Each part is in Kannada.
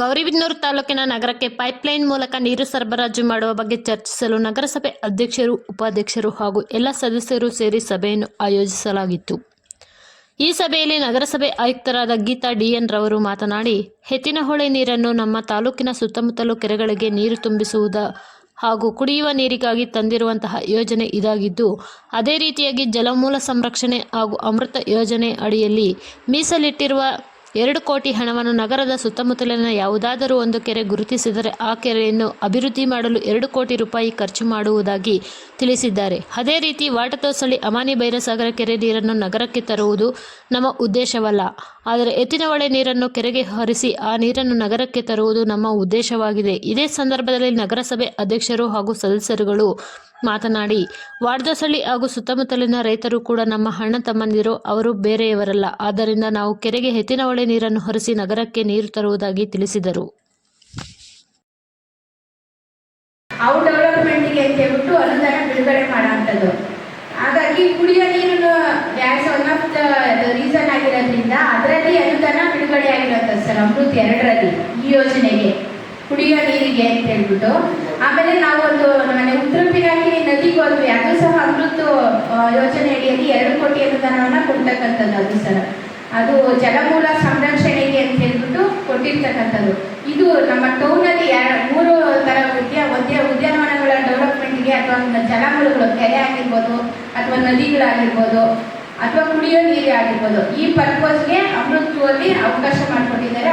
ಗೌರಿಬಿದನೂರು ತಾಲೂಕಿನ ನಗರಕ್ಕೆ ಪೈಪ್ಲೈನ್ ಮೂಲಕ ನೀರು ಸರಬರಾಜು ಮಾಡುವ ಬಗ್ಗೆ ಚರ್ಚಿಸಲು ನಗರಸಭೆ ಅಧ್ಯಕ್ಷರು, ಉಪಾಧ್ಯಕ್ಷರು ಹಾಗೂ ಎಲ್ಲ ಸದಸ್ಯರು ಸೇರಿ ಸಭೆಯನ್ನು ಆಯೋಜಿಸಲಾಗಿತ್ತು. ಈ ಸಭೆಯಲ್ಲಿ ನಗರಸಭೆ ಆಯುಕ್ತರಾದ ಗೀತಾ ಡಿಎನ್ ರವರು ಮಾತನಾಡಿ ಹೆತ್ತಿನಹೊಳೆ ನೀರನ್ನು ನಮ್ಮ ತಾಲೂಕಿನ ಸುತ್ತಮುತ್ತಲು ಕೆರೆಗಳಿಗೆ ನೀರು ತುಂಬಿಸುವುದ ಹಾಗೂ ಕುಡಿಯುವ ನೀರಿಗಾಗಿ ತಂದಿರುವಂತಹ ಯೋಜನೆ ಇದಾಗಿದ್ದು, ಅದೇ ರೀತಿಯಾಗಿ ಜಲಮೂಲ ಸಂರಕ್ಷಣೆ ಹಾಗೂ ಅಮೃತ ಯೋಜನೆ ಅಡಿಯಲ್ಲಿ ಮೀಸಲಿಟ್ಟಿರುವ ಎರಡು ಕೋಟಿ ಹಣವನ್ನು ನಗರದ ಸುತ್ತಮುತ್ತಲಿನ ಯಾವುದಾದರೂ ಒಂದು ಕೆರೆ ಗುರುತಿಸಿದರೆ ಆ ಕೆರೆಯನ್ನು ಅಭಿವೃದ್ಧಿ ಮಾಡಲು ಎರಡು ಕೋಟಿ ರೂಪಾಯಿ ಖರ್ಚು ಮಾಡುವುದಾಗಿ ತಿಳಿಸಿದ್ದಾರೆ. ಅದೇ ರೀತಿ ವಾಟತೋಸಳಿ ಅಮಾನಿ ಭೈರಸಾಗರ ಕೆರೆ ನೀರನ್ನು ನಗರಕ್ಕೆ ತರುವುದು ನಮ್ಮ ಉದ್ದೇಶವಲ್ಲ. ಆದರೆ ಎತ್ತಿನಹೊಳೆ ನೀರನ್ನು ಕೆರೆಗೆ ಹರಿಸಿ ಆ ನೀರನ್ನು ನಗರಕ್ಕೆ ತರುವುದು ನಮ್ಮ ಉದ್ದೇಶವಾಗಿದೆ. ಇದೇ ಸಂದರ್ಭದಲ್ಲಿ ನಗರಸಭೆ ಅಧ್ಯಕ್ಷರು ಹಾಗೂ ಸದಸ್ಯರುಗಳು ಮಾತನಾಡಿ ವಾಡ್ದಸಳ್ಳಿ ಹಾಗೂ ಸುತ್ತಮುತ್ತಲಿನ ರೈತರು ಕೂಡ ನಮ್ಮ ಹಣ ತಮ್ಮಂದಿರು, ಅವರು ಬೇರೆಯವರಲ್ಲ. ಆದ್ದರಿಂದ ನಾವು ಕೆರೆಗೆ ಹೆತ್ತಿನಹೊಳೆ ನೀರನ್ನು ಹೊರಿಸಿ ನಗರಕ್ಕೆ ನೀರು ತರುವುದಾಗಿ ತಿಳಿಸಿದರು. ಹಾಗಾಗಿ ಕುಡಿಯೋ ನೀರನ್ನು as one of the reason ಆಗಿರೋದ್ರಿಂದ ಅದರಲ್ಲಿ ಅನುದಾನ ಬಿಡುಗಡೆ ಆಗಿರುತ್ತೆ ಸರ್, ಅಮೃತ್ ಎರಡರಲ್ಲಿ ಈ ಯೋಜನೆಗೆ. ಕುಡಿಯೋ ನೀರಿಗೆ ಅಂತ ಹೇಳ್ಬಿಟ್ಟು. ಆಮೇಲೆ ನಾವು ಒಂದು ಮನೆ ಉತ್ತರ ಪಿರಾಕಿ ನದಿಗೆ ಅದು ಸಹ ಅಮೃತ ಯೋಜನೆ ಅಡಿಯಲ್ಲಿ ಎರಡು ಕೋಟಿ ಅನುದಾನವನ್ನು ಕೊಡ್ತಕ್ಕಂಥದ್ದು ಅದು ಸರ್ ಅದು ಜಲಮೂಲ ಸಂರಕ್ಷಣೆಗೆ ಅಂತ ಹೇಳ್ಬಿಟ್ಟು ಕೊಟ್ಟಿರ್ತಕ್ಕಂಥದ್ದು. ಇದು ನಮ್ಮ ಟೌನಲ್ಲಿ ಮೂರು ಥರ ಉದ್ಯಾ, ಉದ್ಯ, ಉದ್ಯಾನವನಗಳ ಡೆವಲಪ್ಮೆಂಟ್ಗೆ ಅಥವಾ ಜಲಮೂಲಗಳು, ಕೆರೆ ಆಗಿರ್ಬೋದು ಅಥವಾ ನದಿಗಳಾಗಿರ್ಬೋದು ಅಥವಾ ಕುಡಿಯೋ ನೀರು ಆಗಿರ್ಬೋದು, ಈ ಪರ್ಪಸ್ಗೆ ಅಮೃತದಲ್ಲಿ ಅವಕಾಶ ಮಾಡಿಕೊಟ್ಟಿದ್ದಾರೆ.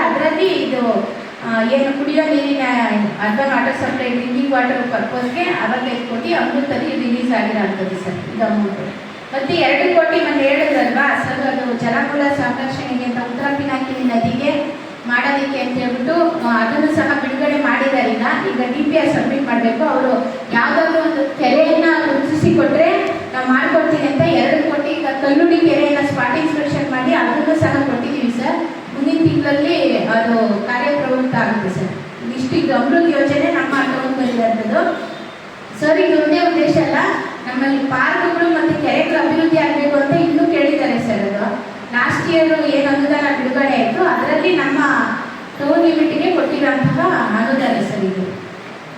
ಏನು ಕುಡಿಯೋ ನೀರಿನ urban water supply, drinking water ಪರ್ಪಸ್ಗೆ ಅರವತ್ತೈದು ಕೋಟಿ ಅಮೃತದಲ್ಲಿ ರಿಲೀಸ್ ಆಗಿರೋಂಥದ್ದು ಸರ್, ಇದು ಅಮೌಂಟು ಮತ್ತೆ ಎರಡು ಕೋಟಿ ಮತ್ತೆ ಹೇಳಿದ್ರಲ್ವಾ, ಸರ್, ಅದು ಜಲಮೂಲ ಸಂರಕ್ಷಣೆಗೆ ಅಂತ ಉತ್ತರ ಪಿನಾಕಿನಿ ನದಿಗೆ ಮಾಡೋದಕ್ಕೆ ಅಂತ ಹೇಳ್ಬಿಟ್ಟು ಅದನ್ನು ಸಹ ಬಿಡುಗಡೆ ಮಾಡಿದ್ದಾರೆ ಈಗ ಈಗ ಡಿ ಪಿ ಆರ್ ಸಬ್ಮಿಟ್ ಮಾಡಬೇಕು. ಅವರು ಯಾವುದಾದ್ರೂ ಒಂದು ಕೆರೆಯನ್ನು ಗುರುತಿಸಿಕೊಟ್ರೆ ನಾವು ಮಾಡ್ಕೊಡ್ತೀನಿ ಅಂತ ಎರಡು ಕೋಟಿ ಈಗ ಕಲ್ಲುಡಿ ಕೆರೆಯನ್ನು ಸ್ಪಾಟ್ ಇನ್ಸ್ಪೆಕ್ಷನ್ ಮಾಡಿ ಅದನ್ನು ಸಹ ಕೊಟ್ಟಿದ್ದೀವಿ ಸರ್ ಮುಂದಿನ ತಿಂಗಳಲ್ಲಿ ಅದು ಕಾರ್ಯಪ್ರವೃತ್ತ ಆಗುತ್ತೆ ಸರ್. ಇದು ಅಮೃತ್ ಯೋಜನೆ ನಮ್ಮ ಅಕೌಂಟ್ನಲ್ಲಿರುವಂಥದ್ದು ಸರ್, ಇದು ಒಂದೇ ಉದ್ದೇಶ ಅಲ್ಲ. ನಮ್ಮಲ್ಲಿ ಪಾರ್ಕ್ಗಳು ಮತ್ತು ಕೆರೆಗಳು ಅಭಿವೃದ್ಧಿ ಆಗಬೇಕು ಅಂತ ಇನ್ನೂ ಕೇಳಿದ್ದಾರೆ ಸರ್ ಅದು. ಲಾಸ್ಟ್ ಇಯರ್ ಏನು ಅನುದಾನ ಬಿಡುಗಡೆ ಆಯಿತು, ಅದರಲ್ಲಿ ನಮ್ಮ ಟೌನ್ ಲಿಮಿಟ್ಗೆ ಕೊಟ್ಟಿರುವಂತಹ ಅನುದಾನ ಸರ್ ಇದು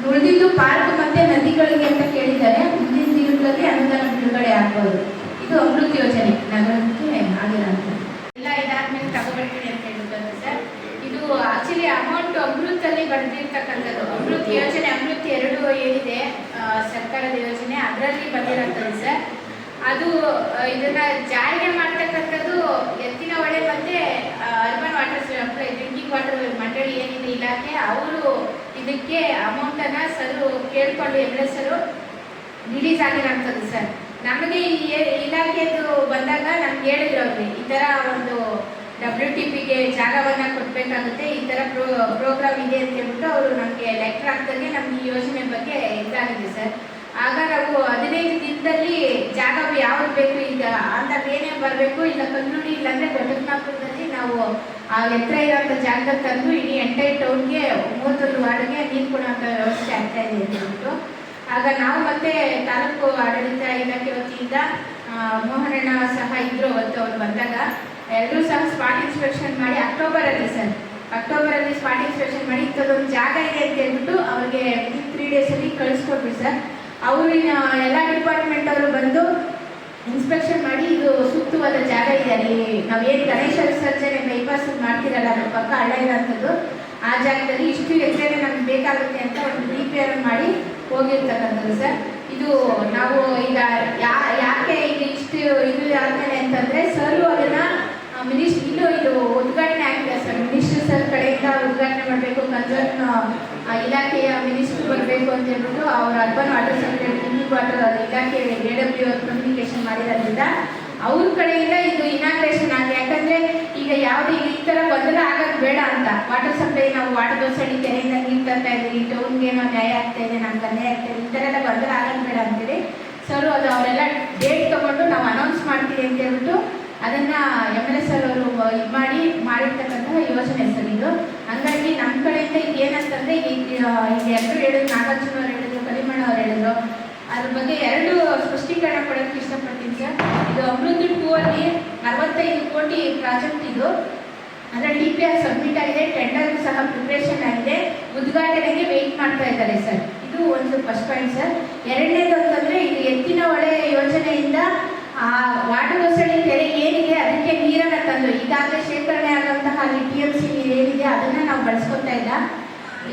ಉಳಿದಿದ್ದು ಪಾರ್ಕ್ ಮತ್ತು ನದಿಗಳಿಗೆ ಅಂತ ಕೇಳಿದ್ದಾರೆ ಮುಂದಿನ ದಿನಗಳಲ್ಲಿ ಅನುದಾನ ಬಿಡುಗಡೆ ಆಗ್ಬೋದು ಇದು ಅಮೃತ್ ಯೋಜನೆ ನಗರಕ್ಕೆ ಆಗಿರೋಂಥದ್ದು ಎಲ್ಲ ಇದಾದ್ಮೇಲೆ ತಗೋಬೇಡಿ ಅಂತ ಹೇಳಿದ್ದಾರೆ ಸರ್ ಇದು ಆಕ್ಚುಲಿ ಅಮೌಂಟ್ ಅಮೃತಲ್ಲಿ ಬಂದಿರ್ತಕ್ಕಂಥದ್ದು ಅಮೃತ್ ಯೋಜನೆ ಅಮೃತ್ ಎರಡು ಏನಿದೆ ಆ, ಸರ್ಕಾರದ ಯೋಜನೆ ಅದರಲ್ಲಿ ಬಂದಿರೋಂಥದ್ದು ಸರ್ ಅದು ಇದನ್ನ ಜಾರಿಗೆ ಮಾಡ್ತಕ್ಕಂಥದ್ದು ಎತ್ತಿನ ಹೊಳೆ ಮತ್ತೆ ಅರ್ಬನ್ ವಾಟರ್ ಡ್ರಿಂಕಿಂಗ್ ವಾಟರ್ ಮಂಡಳಿ ಏನಿದೆ ಇಲಾಖೆ, ಅವರು ಇದಕ್ಕೆ ಅಮೌಂಟನ್ನು ಸರ್ ಕೇಳಿಕೊಂಡು ಎಂ ಎಸ್ ಸರ್ ರಿಲೀಸ್ ಆಗಿರೋಂಥದ್ದು ಸರ್ ನಮಗೆ ಇಲಾಖೆದು ಬಂದಾಗ ನಮ್ಗೆ ಹೇಳಿದ್ರು ಅವ್ರಿಗೆ ಈ ಥರ ಒಂದು ಡಬ್ಲ್ಯೂ ಟಿ ಪಿಗೆ ಜಾಗವನ್ನು ಕೊಡಬೇಕಾಗುತ್ತೆ, ಈ ಥರ ಪ್ರೋ ಪ್ರೋಗ್ರಾಮ್ ಇದೆ ಅಂತ ಹೇಳ್ಬಿಟ್ಟು ಅವರು ನಮಗೆ ಲೆಕ್ಟರ್ ಹಾಕ್ದಂಗೆ ನಮ್ಗೆ ಈ ಯೋಜನೆ ಬಗ್ಗೆ ಇದಾಗಿದೆ ಸರ್ ಆಗ ನಾವು ಹದಿನೈದು ದಿನದಲ್ಲಿ ಜಾಗ ಯಾವ್ದು ಬೇಕು ಈಗ ಅಂತ ಏನೇ ಬರಬೇಕು, ಇಲ್ಲ ಕಲ್ಲುಡಿ ಇಲ್ಲಾಂದ್ರೆ ದೊಡ್ಡಬಳ್ಳಾಪುರದಲ್ಲಿ ನಾವು ಆ ಎತ್ತರ ಇರೋಂಥ ಜಾಗ ತಂದು ಇಡೀ ಎಂಟೈರ್ ಟೌನ್ಗೆ ಮೂವತ್ತೊಂದು ವಾರ್ಡ್ಗೆ ನೀರು ಕೊಡುವಂಥ ವ್ಯವಸ್ಥೆ ಆಗ್ತಾ ಇದೆ ಅಂತ ಹೇಳ್ಬಿಟ್ಟು. ಆಗ ನಾವು ಮತ್ತೆ ತಾಲೂಕು ಆಡಳಿತ ಇಲಾಖೆ ವತಿಯಿಂದ ಮೋಹನಣ್ಣ ಸಹ ಇದ್ರು ಅವತ್ತು ಅವ್ರು ಬಂದಾಗ. ಎಲ್ಲರೂ ಸಹ ಸ್ಪಾಟ್ ಇನ್ಸ್ಪೆಕ್ಷನ್ ಮಾಡಿ ಅಕ್ಟೋಬರಲ್ಲಿ ಸರ್, ಅಕ್ಟೋಬರಲ್ಲಿ ಸ್ಪಾಟ್ ಇನ್ಸ್ಪೆಕ್ಷನ್ ಮಾಡಿ ಇಂಥದ್ದೊಂದು ಜಾಗ ಇದೆ ಅಂತ ಹೇಳ್ಬಿಟ್ಟು ಅವ್ರಿಗೆ ತ್ರೀ ಡೇಸಲ್ಲಿ ಕಳಿಸ್ಕೊಟ್ವಿ ಸರ್. ಅವ್ರಿನ ಎಲ್ಲ ಡಿಪಾರ್ಟ್ಮೆಂಟ್ ಅವರು ಬಂದು ಇನ್ಸ್ಪೆಕ್ಷನ್ ಮಾಡಿ ಇದು ಸೂಕ್ತವಾದ ಜಾಗ ಇದೆ. ಅಲ್ಲಿ ನಾವು ನಾವೇನು ಗಣೇಶ ವಿಸರ್ಜನೆ ಬೈಪಾಸ್ ಮಾಡ್ತಿರಲ್ಲ ನಮ್ಮ ಪಕ್ಕ ಹಳ್ಳ ಇರೋಂಥದ್ದು, ಆ ಜಾಗದಲ್ಲಿ ಇಷ್ಟು ಎಕರೆ ನಮ್ಗೆ ಬೇಕಾಗುತ್ತೆ ಅಂತ ಒಂದು ಪ್ರಿಪೇರ್ ಮಾಡಿ ಹೋಗಿರ್ತಕ್ಕಂಥದ್ದು ಸರ್. ಇದು ನಾವು ಈಗ ಯಾ, ಯಾಕೆ ಈಗ ಇಷ್ಟು ಇದು ಆದಮೇಲೆ ಅಂತಂದರೆ ಸರ್ ಅದನ್ನು ಮಿನಿಸ್ಟ್ ಇನ್ನು ಇದು ಉದ್ಘಾಟನೆ ಆಗಿದೆ ಸರ್. ಮಿನಿಸ್ಟರ್ ಸರ್ ಕಡೆಯಿಂದ ಉದ್ಘಾಟನೆ ಮಾಡಬೇಕು. ಕನ್ಸರ್ನ್ ಇಲಾಖೆಯ ಮಿನಿಸ್ಟರ್ ಬರಬೇಕು ಅಂತ ಹೇಳ್ಬಿಟ್ಟು ಅವ್ರ urban water supply drinking water ಇಲಾಖೆ ಎ ಡಬ್ಲ್ಯೂ ಕಮ್ಯುನಿಕೇಶನ್ ಮಾಡಿರೋದ್ರಿಂದ ಅವ್ರ ಕಡೆಯಿಂದ ಇದು ಇನಾಗ್ರೇಷನ್ ಆಗಿದೆ ಯಾಕಂದ್ರೆ ಈಗ ಯಾವುದೇ ಈ ಥರ ಗೊಂದಲ ಆಗೋದು ಬೇಡ ಅಂತ. ವಾಟರ್ ಸಪ್ಲೈ ನಾವು ವಾಟರ್ ದೋಸಡಿ ಕೆರೆಯಿಂದ ನೀರು ತರ್ತಾ ಇದ್ದೀವಿ. ಟೌನ್ಗೆ ನ್ಯಾಯ ಆಗ್ತಾ ಇದೆ, ನಮ್ಗೆ ಅನ್ಯಾಯ ಆಗ್ತಾ ಇದೆ. ಈ ಥರ ಎಲ್ಲ ಗೊಂದಲ ಆಗೋದು ಬೇಡ ಅಂತೇಳಿ ಸರ್ ಅದು ಅವರೆಲ್ಲ ಡೇಟ್ ತಗೊಂಡು ನಾವು ಅನೌನ್ಸ್ ಮಾಡ್ತೀವಿ ಅಂತ ಹೇಳ್ಬಿಟ್ಟು ಅದನ್ನ ಎಂ ಎಲ್ ಎಸ್ ಅವರು ಇದು ಮಾಡಿ ಮಾಡಿರ್ತಕ್ಕಂತಹ ಯೋಜನೆ ಸರ್ ಇದು. ಹಂಗಾಗಿ ನಮ್ಮ ಕಡೆಯಿಂದ ಈಗ ಏನಂತಂದ್ರೆ ಈಗ ಎಲ್ಲರೂ ಹೇಳಿದ್ರು, ನಾಗಾರ್ಜುನ ಅವ್ರು ಹೇಳಿದ್ರು ಕರಿಮಣ್ಣ ಅವ್ರು ಹೇಳಿದ್ರು. ಅದ್ರ ಬಗ್ಗೆ ಎರಡು ಸ್ಪಷ್ಟೀಕರಣ ಕೊಡೋಕ್ಕೆ ಇಷ್ಟಪಡ್ತೀನಿ ಸರ್. ಇದು ಅಮೃತ ಟೂ ಅಲ್ಲಿ ಕೋಟಿ ಪ್ರಾಜೆಕ್ಟ್ ಇದು. ಅಂದರೆ ಡಿ ಪಿ ಆರ್ ಸಬ್ಮಿಟ್ ಆಗಿದೆ ಟೆಂಡರ್ ಸಹ ಪ್ರಿಪ್ರೇಷನ್ ಆಗಿದೆ. ಉದ್ಘಾಟನೆಗೆ ವೆಯ್ಟ್ ಮಾಡ್ತಾ ಇದ್ದಾರೆ ಸರ್. ಇದು ಒಂದು ಫಸ್ಟ್ ಪಾಯಿಂಟ್ ಸರ್. ಎರಡನೇದು ಅಂತಂದರೆ ಇದು ಎತ್ತಿನ ಹೊಳೆ ಯೋಜನೆಯಿಂದ ಆ ವಾಟಗೋಸಳಿ ಕೆರೆ ಏನಿದೆ, ಅದಕ್ಕೆ ನೀರನ್ನು ತಂದು, ಈಗಾಗಲೇ ಶೇಖರಣೆ ಆಗುವಂತಹ ಅಲ್ಲಿ ಟಿ ಎಂ ಸಿ ನೀರು ಏನಿದೆ, ಅದನ್ನು ನಾವು ಬಳಸ್ಕೊತಾ ಇಲ್ಲ.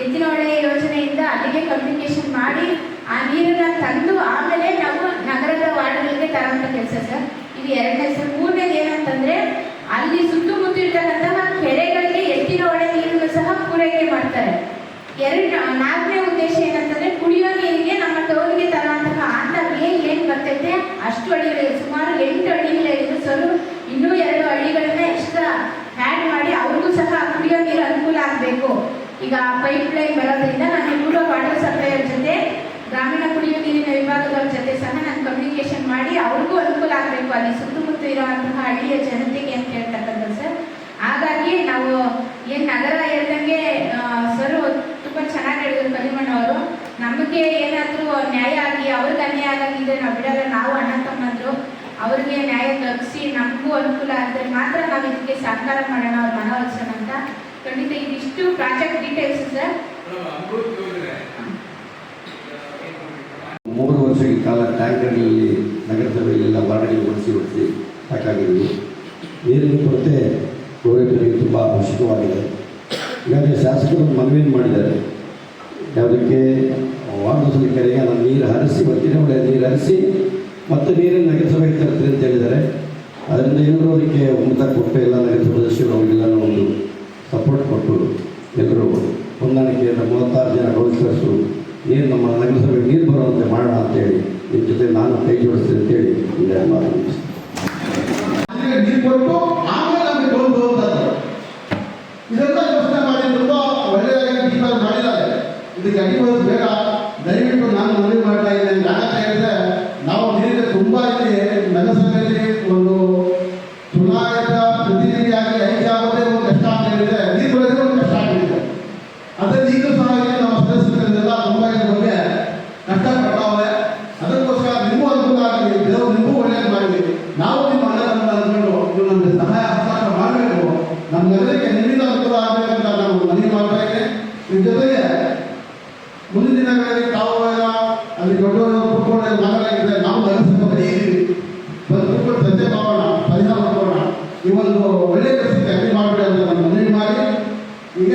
ಎತ್ತಿನ ಹೊಳೆ ಯೋಜನೆಯಿಂದ ಅಲ್ಲಿಗೆ ಕಮ್ಯುನಿಕೇಶನ್ ಮಾಡಿ, ಆ ನೀರನ್ನ ತಂದು ಆಮೇಲೆ ನಾವು ನಗರದ ವಾರ್ಡ್ಗಳಿಗೆ ತರೋಂಥ ಕೆಲಸ ಸರ್. ಇದು ಎರಡನೇ, ಸರ್. ಮೂರನೇದು ಏನಂತಂದ್ರೆ, ಅಲ್ಲಿ ಸುತ್ತಮುತ್ತ ಇರ್ತಕ್ಕಂತಹ ಕೆರೆಗಳಿಗೆ ಎತ್ತಿನ ಹೊಳೆ ನೀರನ್ನು ಸಹ ಪೂರೈಕೆ ಮಾಡ್ತಾರೆ. ಎರಡು, ನಾಲ್ಕನೇ ಉದ್ದೇಶ ಏನಂತಂದ್ರೆ, ಕುಡಿಯೋ ನೀರಿಗೆ ನಮ್ಮ ಟೌನ್ಗೆ ತರುವಂತಹ ಆಂತರ್ಯ ಏನ್ ಬರ್ತೈತೆ ಅಷ್ಟು ಅಡಿಗಳು ಸುಮಾರು ಎಂಟು ಅಡಿಗಳಿದೆ ಸರ್ ಇನ್ನೂ ಎರಡು ಹಳ್ಳಿಗಳನ್ನ ಎಕ್ಸ್ಟ್ರಾ ಆ್ಯಡ್ ಮಾಡಿ ಅವ್ರಿಗೂ ಸಹ ಕುಡಿಯೋ ನೀರು ಅನುಕೂಲ ಆಗಬೇಕು ಈಗ ಪೈಪ್ ಲೈನ್ ಬರೋದ್ರಿಂದ ನಾನು ಇಬ್ಬರು ವಾಟರ್ ಸಪ್ಲೈಯರ್ ಜೊತೆ, ಗ್ರಾಮೀಣ ಕುಡಿಯುವ ನೀರಿನ ವಿಭಾಗದವ್ರ ಜೊತೆ ಸಹ ನಾನು ಕಮ್ಯುನಿಕೇಶನ್ ಮಾಡಿ ಅವ್ರಿಗೂ ಅನುಕೂಲ ಆಗಬೇಕು. ಅಲ್ಲಿ ಸುತ್ತಮುತ್ತ ಇರುವಂತಹ ಹಳ್ಳಿಯ ಜನತೆಗೆ ಅಂತ ಹೇಳ್ತಕ್ಕಂಥದ್ದು ಸರ್. ಹಾಗಾಗಿ ನಾವು ಏನು ನಗರ ಹೇಳ್ದಂಗೆ ಸರ್ ತುಂಬ ಚೆನ್ನಾಗಿ ಹೇಳಿದ್ರು ಕಲಿಮಣ್ಣ ಅವರು. ನಮಗೆ ಏನಾದರೂ ನ್ಯಾಯ ಆಗಿ, ಅವ್ರಿಗೆ ಅನ್ಯಾಯ ಆಗಂಗಿದ್ರೆ ನಾವು ಬಿಡಲ್ಲ, ನಾವು ಅಣ್ಣ ತಮ್ಮಂದ್ರು. ಅವ್ರಿಗೆ ನ್ಯಾಯ ದೊರಕಿಸಿ ನಮಗೂ ಅನುಕೂಲ ಆದರೆ ಮಾತ್ರ ನಾವು ಇದಕ್ಕೆ ಸಹಕಾರ ಮಾಡೋಣ ಅವ್ರ ಮನವೊಲಿಸೋಣ ಅಂತ ಖಂಡಿತ ಇದಿಷ್ಟು ಪ್ರಾಜೆಕ್ಟ್ ಡೀಟೇಲ್ಸ್ ಸರ್ ಮೂರು ವರ್ಷಗಳ ಕಾಲ ಟ್ಯಾಂಕರ್ಗಳಲ್ಲಿ ನಗರಸಭೆಯಲ್ಲೆಲ್ಲ ವಾರ್ಡ್ಗಳಿಗೆ ಓಡಿಸಿ ಓಡಿಸಿ ಸಾಕಾಗಿದ್ವಿ ನೀರಿನ ಕೊರತೆ ಗೋರೈತರಿಗೆ ತುಂಬ ಅವಶ್ಯಕವಾಗಿದೆ. ಈಗಾಗಲೇ ಶಾಸಕರು ಮನವಿಯನ್ನು ಮಾಡಿದ್ದಾರೆ. ಯಾವುದಕ್ಕೆ? ವಾರ್ಡ್ ಕೆರೆಗೆ ನಾನು ನೀರು ಹರಿಸಿ ಬರ್ತೀನಿ ಒಳ್ಳೆಯ ನೀರು ಹರಿಸಿ, ಮತ್ತೆ ನೀರನ್ನು ನಗರಸಭೆಗೆ ತರ್ತೀನಿ ಅಂತ ಹೇಳಿದ್ದಾರೆ. ಅದರಿಂದ ಎಲ್ಲರೂ ಅದಕ್ಕೆ ಒಮ್ಮತ ಕೊಟ್ಟು ಎಲ್ಲ ನಗರಸಭೆ ಸದಸ್ಯರು ಅವರಿಗೆಲ್ಲ ಒಂದು ಸಪೋರ್ಟ್ ಕೊಟ್ಟು ಎಲ್ಲರೂ ಹೊಂದಾಣಿಕೆಯಿಂದ ಮೂವತ್ತಾರು ಜನ ಕೌನ್ಸಿಲರ್ಸು ನೀರು ನಮ್ಮ ನಗರಸಭೆಗೆ ನೀರು ಬರುವಂತೆ ಮಾಡೋಣ ಅಂತೇಳಿ ನಿಮ್ಮ ಜೊತೆ ನಾನು ಕೈ ಜೋಡಿಸ್ತೀನಿ ಅಂತೇಳಿ ಇಲ್ಲ ಮಾತು ಮುಗಿಸ್ತೀನಿ. ಅದಕ್ಕೆ ನೀರು ಕೊಟ್ಟು ಆಮೇಲೆ ನಮಗೆ ಬಂದು ಅಂತಂದ್ರು ಇದೆಲ್ಲ ಯೋಚನೆ ಮಾಡಿ ತುಂಬಾ ಒಳ್ಳೆಯದಾಗಿ ಟೀಮಲ್ಲಿ ಮಾಡಿದ್ದಾರೆ ಇದಕ್ಕೆ ಅಡಿಬೋದು ಬೇಡ ದಯವಿಟ್ಟು ನಾನು ಮನವಿ ಮಾಡ್ತಾ ಇದ್ದೇನೆ ಯಾಕಂತ ಹೇಳಿದ್ರೆ ನಾವು ನೀರಿಗೆ ತುಂಬಾ ಇಲ್ಲಿ ನಗರಸಭೆಯಲ್ಲಿ ಒಂದು ಚುನಾಯಿತ ಪ್ರತಿನಿಧಿಯಾಗಿ ಆಯ್ಕೆ ಆಗೋದೇ ಒಂದು ಕಷ್ಟ ಅಂತ ಹೇಳಿದ್ರೆ ನೀರು ಬರೋದೇ ಒಂದು ಕಷ್ಟ ಆಗ್ಬಿಟ್ಟಿದೆ ಅದರಲ್ಲಿ ಈಗಲೂ ಸಹ ಇಲ್ಲಿ ನಮ್ಮ ಸದಸ್ಯರೆಲ್ಲ ತುಂಬಾ ಇದ್ರ ಬಗ್ಗೆ ಕಷ್ಟಪಟ್ಟವ್ರೆ ಅದಕ್ಕೋಸ್ಕರ ನಿಮಗೂ ಅನುಕೂಲ ಆಗಲಿ ದೇವರು ನಿಮಗೂ ಒಳ್ಳೇದು ಮಾಡಲಿ ನಾವು ನಿಮ್ಮ ಅಣ್ಣತಮ್ಮ ಅಂದ್ಕೊಂಡು ನೀವು ನಮಗೆ ಸಹಾಯ ಹಸ್ತಾಂತರ ಮಾಡಬೇಕು ನಮ್ಮ ನಗರಕ್ಕೆ ನಿಮ್ಮಿಂದ ಅನುಕೂಲ ಆಗಬೇಕಂತ ನಾವು ಮನವಿ ಮಾಡ್ತಾ ಇದ್ದೇನೆ ನಿಮ್ಮ ಜೊತೆಗೆ ಮುಂದಿನ ದಿನಗಳಲ್ಲಿ ತಾವು ಅಲ್ಲಿ ದೊಡ್ಡವರು ಕುತ್ಕೊಂಡು ಮಾತಾಡಿದ್ರೆ ನಾವು ನಗರಸಭೆ ಬಂದು ಮಾಡೋಣ, ಪರಿಹಾರ ಮಾಡೋಣ. ಈ ಒಂದು ಒಳ್ಳೆಯ ಕೆಲಸಕ್ಕೆ ಅಡ್ಡಿ ಮಾಡಬೇಡಿ ಅಂತ ನಾನು ಮನವಿ ಮಾಡಿ. ಈಗ